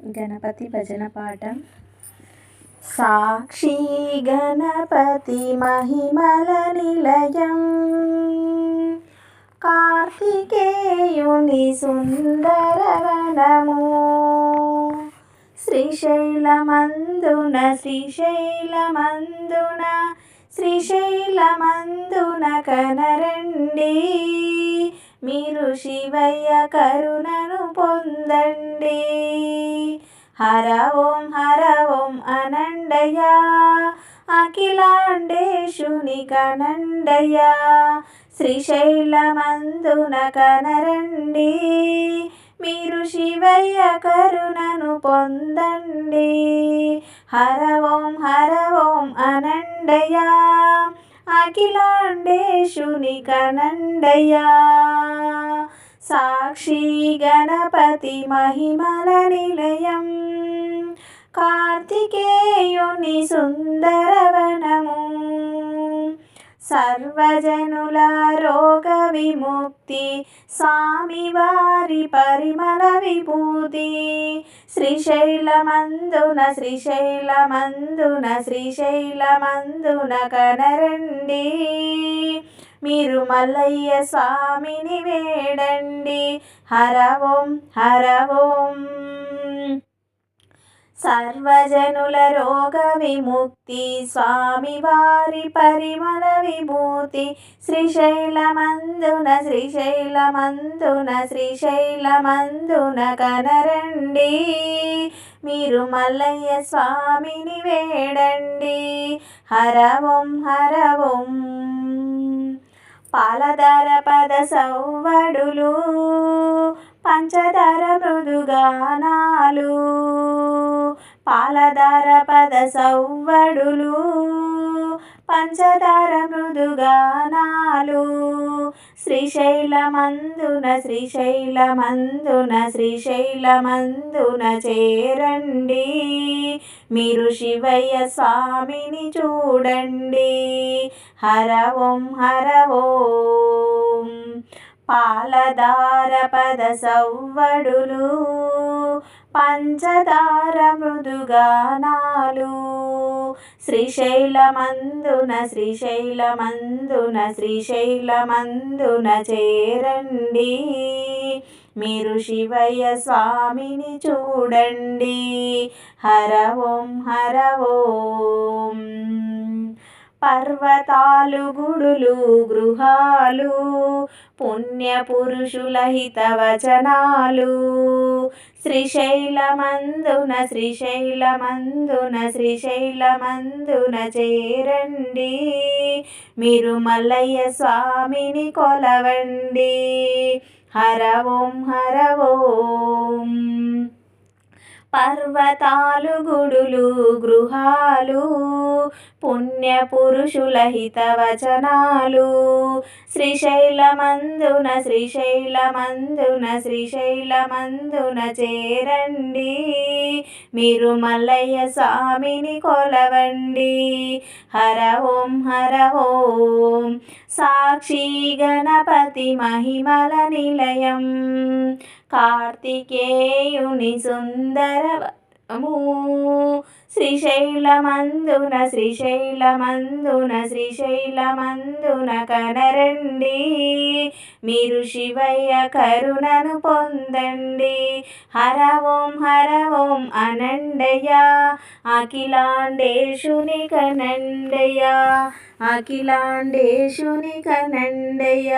గణపతి భజన పాట సాక్షి గణపతి మహిమల నిలయం. కార్తికేయుని సుందరవనము శ్రీశైలమందున శ్రీశైలమందున శ్రీశైలమందున కనరండి. మీరు శివయ్య కరుణను పొందండి. హర ఓం హర ఓం అనండయా అఖిలాండేశుని కనండయా శ్రీశైలమందున కనరండి. మీరు శివయ్య కరుణను పొందండి. హర ఓం హర ఓం అనండయా అఖిలాండేశుని కనండయా సాక్షి గణపతి మహిమల నిలయం. కార్తికేయుని సుందరవనము సర్వజనుల రోగ విముక్తి స్వామివారి పరిమళ విభూతి. శ్రీశైలమందున శ్రీశైలమందున శ్రీశైలమందున కనరండి. మీరు మల్లయ్య స్వామిని వేడండి. హర ఓం హర ఓం. సర్వజనుల రోగ విముక్తి స్వామివారి పరిమళ విభూతి. శ్రీశైలమందున శ్రీశైలమందున శ్రీశైలమందున కనరండి. మీరు మల్లయ్య స్వామిని వేడండి. హర ఓం హర ఓం. పాలధార పద సౌవడులు పంచదార మృదుగానాలు. పాలధార పద సౌవడులు పంచదార మృదుగానాలు. శ్రీశైలమందున శ్రీశైలమందున శ్రీశైలమందున చేరండి. మీరు శివయ్య స్వామిని చూడండి. హర ఓం హర ఓం. పాలధార పద సవ్వడులు పంచదార మృదుగానాలు. శ్రీశైలమందున శ్రీశైలమందున శ్రీశైలమందున చేరండి. మీరు శివయ్య స్వామిని చూడండి. హర ఓం హర ఓం. పర్వతాలు గుడులు గృహాలు పుణ్యపురుషుల హితవచనాలు శ్రీశైలమందున శ్రీశైలమందున శ్రీశైలమందున చేరండి. మీరు మల్లయ్య స్వామిని కొలవండి. హర ఓం హర ఓం. పర్వతాలు గుడులు గృహాలు పుణ్యపురుషుల హితవచనాలు. శ్రీశైలమందున శ్రీశైలమందున శ్రీశైలమందున చేరండి. మీరు మల్లయ్య స్వామిని కొలవండి. హర ఓం హర ఓం. సాక్షి గణపతి మహిమల నిలయం. కార్తికేయుని సుందరము శ్రీశైలమందున శ్రీశైలమందున శ్రీశైలమందున కనరండి. మీరు శివయ్య కరుణను పొందండి. హర ఓం హర ఓం అనండయ అఖిలాండేశుని కనండయ అఖిలాండేశుని కనండయ